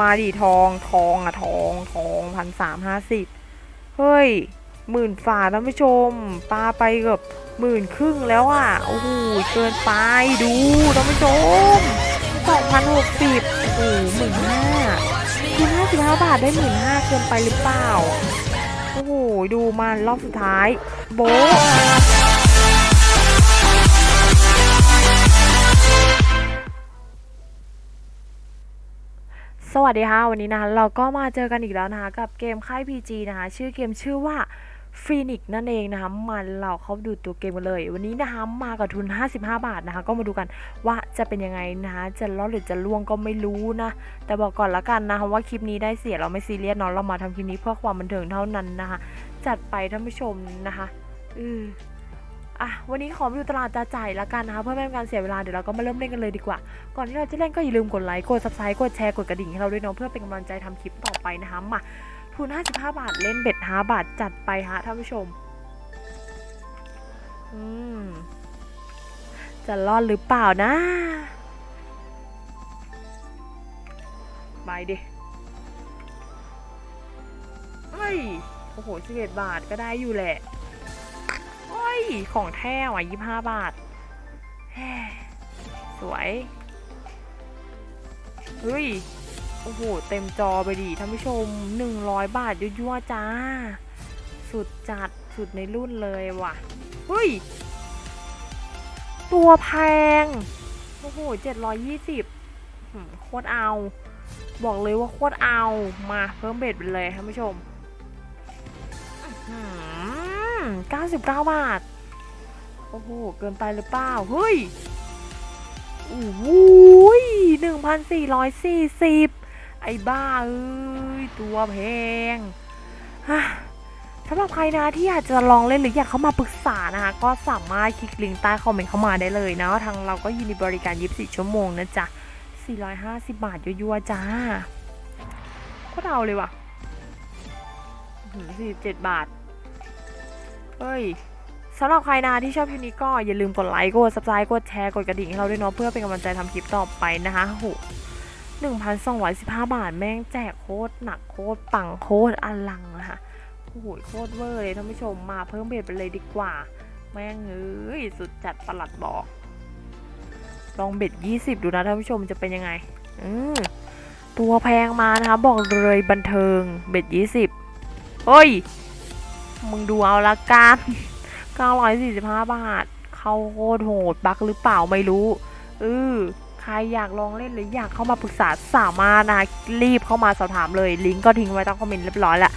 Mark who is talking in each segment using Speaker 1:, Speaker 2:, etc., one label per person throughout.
Speaker 1: มาดิทองทองอะทองทองพันสามห้าสิบเฮ้ยหมื่นฝ่าท่านผู้ชมปลาไปเกือบหมื่นครึ่งแล้วอะโอ้โหเกินไปดูท่านผู้ชมสองพันหกสิบโอ้โหหมื่นห้าคือห้าสิบห้าบาทได้หมื่นห้าเกินไปหรือเปล่า โอ้โหดูมันรอบสุดท้าย โบะ สวัสดีค่ะวันนี้นะคะเราก็มาเจอกันอีกแล้วนะคะกับเกมค่าย PG นะคะชื่อเกมชื่อว่าฟีนิกนั่นเองนะคะมันเราเข้าดูตัวเกมกันเลย วันนี้นะคะมากับทุน 55 บาทนะคะก็มาดูกันว่าจะเป็นยังไงนะคะจะรอดหรือจะล่วงก็ไม่รู้นะ แต่บอกก่อนละกันนะคะว่าคลิปนี้ได้เสียเราไม่ซีเรียสเนาะเรามาทำคลิปนี้เพื่อความบันเทิงเท่านั้นนะคะจัดไปท่านผู้ชมนะคะอือ อะวันนี้ขอมาดูตลาดจะจ่ายละกันนะคะเพื่อไม่เป็นการเสียเวลาเดี๋ยวเราก็มาเริ่มเล่นกันเลยดีกว่า ก่อนที่เราจะเล่นก็อย่าลืมกดไลค์กด subscribe กดแชร์กดกระดิ่งให้เราด้วยเนาะเพื่อเป็นกำลังใจทำคลิปต่อไปนะคะมาทุน 55 บาทเล่นเบ็ด5บาทจัดไปฮะท่านผู้ชม อืม จะรอดหรือเปล่านะไปดิเฮ้ย โอ้โห 11 บาทก็ได้อยู่แหละ ย ของแท้ว่ะ25บาท สวย เฮ้ย โอ้โห เต็มจอไปดิท่านผู้ชม 100 บาทยั่วๆจ้า สุดจัด สุดในรุ่นเลยว่ะ เฮ้ย ตัวแพง โอ้โหเจ็ดร้อยยี่สิบโคตรเอา บอกเลยว่าโคตรเอา มาเพิ่มเบ็ดไปเลยท่านผู้ชมเก้าสิบเก้าบาท โอ้โห เกินไปหรือเปล่า เฮ้ยโอ้โหหนึ่งพันสี่ร้อยสี่สิบไอ้บ้าเอ้ย ตัวแพงสำหรับใครนะที่อยากจะลองเล่นหรืออยากเข้ามาปรึกษานะคะ ก็สามารถคลิกลิงก์ใต้คอมเมนต์เข้ามาได้เลยนะทางเราก็ยินดีบริการ 24 ชั่วโมงนะจ๊ะ 450 บาทยั่วๆจ้าก็เอาเลยว่ะ47 บาท เฮ้ย สำหรับใครนะที่ชอบคลิปนี้ก็อย่าลืมกดไลค์ กด subscribe กดแชร์ กดกระดิ่งให้เราด้วยเนาะเพื่อเป็นกำลังใจทำคลิปต่อไปนะคะโห1,215 บาทแม่งแจกโคตรหนักโคตรปังโคตรอลังนะคะโอ้โหโคตรเวอร์เลยท่านผู้ชมมาเพิ่มเบ็ดไปเลยดีกว่า แม่งเอ้ยสุดจัดประหลัดบอก ลองเบ็ด20 ดูนะท่านผู้ชมจะเป็นยังไง อืมตัวแพงมานะคะ บอกเลยบันเทิงเบ็ด20เฮ้ย มึงดูเอาละกัน 945 บาท เข้าโคตรโหด บักหรือเปล่าไม่รู้เออใครอยากลองเล่นหรืออยากเข้ามาปรึกษาสามารถนะรีบเข้ามาสอบถามเลย ลิงก์ก็ทิ้งไว้ใต้คอมเมนต์เรียบร้อยล้ว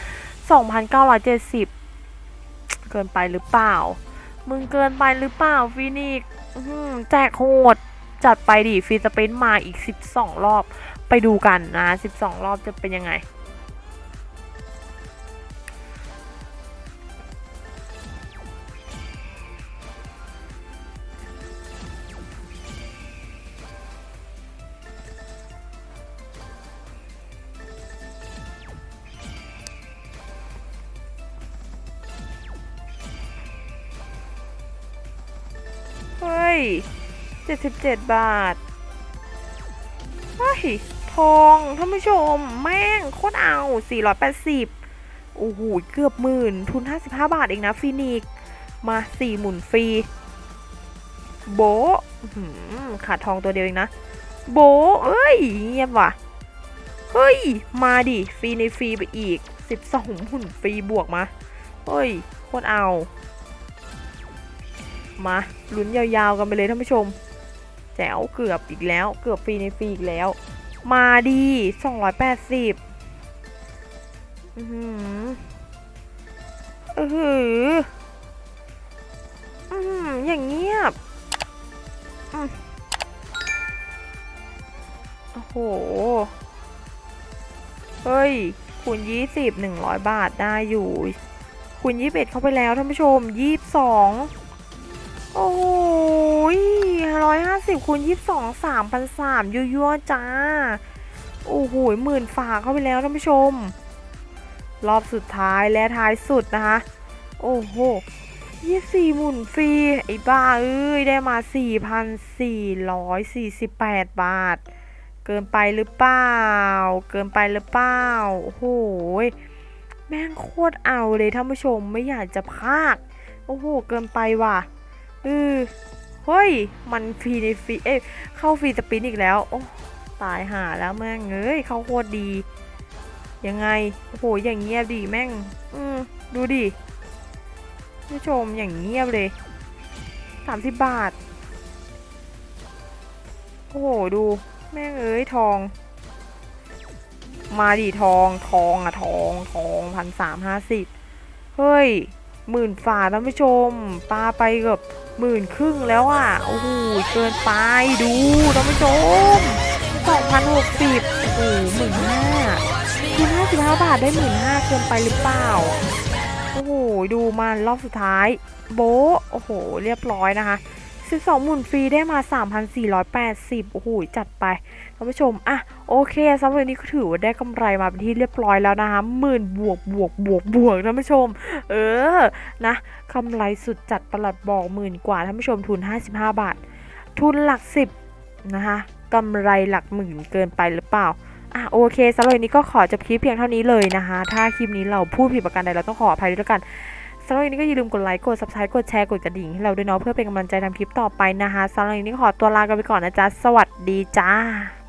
Speaker 1: 2,970 เกินไปหรือเปล่า มึงเกินไปหรือเปล่าฟินิกซ์แจกโหด จัดไปดิฟรีสเปนมาอีก 12 รอบไปดูกันนะ 12 รอบจะเป็นยังไง 77 บาทเฮ้ยทองท่านผู้ชม แม่งโคตรเอา 480 โอ้โห เกือบหมื่น ทุน 55 บาทเองนะฟินิก มา 4 หมุนฟรี โบขาดทองตัวเดียวเองนะ โบ เอ้ย เงียบว่ะ เฮ้ย มาดิ ฟรีในฟรีไปอีก 12 หมุนฟรีบวกมา เฮ้ย โคตรเอา มาลุ้นยาวๆกันไปเลยท่านผู้ชม แจ๋วเกือบอีกแล้ว เกือบฟรีในฟรีอีกแล้ว มาดี280อือหืออือหืออืมอย่างเงียบอโอ้โห เฮ้ย คูณ20 100บาทได้อยู่ คูณ21เข้าไปแล้วท่านผู้ชม22 โอ้ยร้อยห้าสิบคูณยี่สิบสองสามพันสามยั่วๆจ้า โอ้โหหมื่นฝาเข้าไปแล้วท่านผู้ชม รอบสุดท้ายและท้ายสุดนะคะ โอ้โหยี่สี่หมุนฟรี ไอ้บ้าเอ้ย ได้มาสี่พันสี่ร้อยสี่สิบแปดบาท เกินไปหรือเปล่า เกินไปหรือเปล่า โอ้โห แม่งโคตรเอาเลยท่านผู้ชมไม่อยากจะพาก โอ้โห เกินไปว่ะ เออเฮ้ย มันฟรีในฟรีเอ้ยเข้าฟรีสปินอีกแล้ว โอ้ตายหาแล้วแม่งเอ้ย เข้าโคตรดี ยังไง โอ้โห อย่างเงียบดีแม่ง อืมดูดิผู้ชมอย่างเงียบเลยสามสิบบาท โอ้โห ดู แม่งเอ้ยทอง มาดิทอง ทองอะทอง ทองพันสามห้าสิบ เฮ้ย หมื่นฝ่าท่านผู้ชมปลาไปเกือบหมื่นครึ่งแล้วอะโอ้โหเกินไปดูท่านผู้ชมสองพันหกสิบโอ้โหหมื่นห้าคือห้าสิบห้าบาทได้หมื่นห้าเกินไปหรือเปล่า โอ้โหดูมันรอบสุดท้าย โบโอ้โห เรียบร้อยนะคะ 12 หมุนฟรีได้มา 3,480 โอ้โห จัดไปท่านผู้ชม อะ โอเคสำหรับวันนี้ก็ถือว่าได้กำไรมาเป็นที่เรียบร้อยแล้วนะคะหมื่นบวกบวกบวกบวกท่านผู้ชม เออ นะกำไรสุดจัดประหลัดบอกหมื่นกว่าท่านผู้ชมทุน 55 บาท ทุนหลัก 10 นะคะกำไรหลักหมื่นเกินไปหรือเปล่าอะโอเคสำหรับวันนี้ก็ขอจบคลิปเพียงเท่านี้เลยนะคะ ถ้าคลิปนี้เราพูดผิดประการใดเราต้องขออภัยด้วยแล้วกัน สำหรับวันนี้ก็อย่าลืมกดไลค์ กด subscribe กดแชร์ กดกระดิ่งให้เราด้วยเนาะเพื่อเป็นกำลังใจทำคลิปต่อไปนะคะสำหรับวันนี้ขอตัวลากันไปก่อนนะจ๊ะ สวัสดีจ้า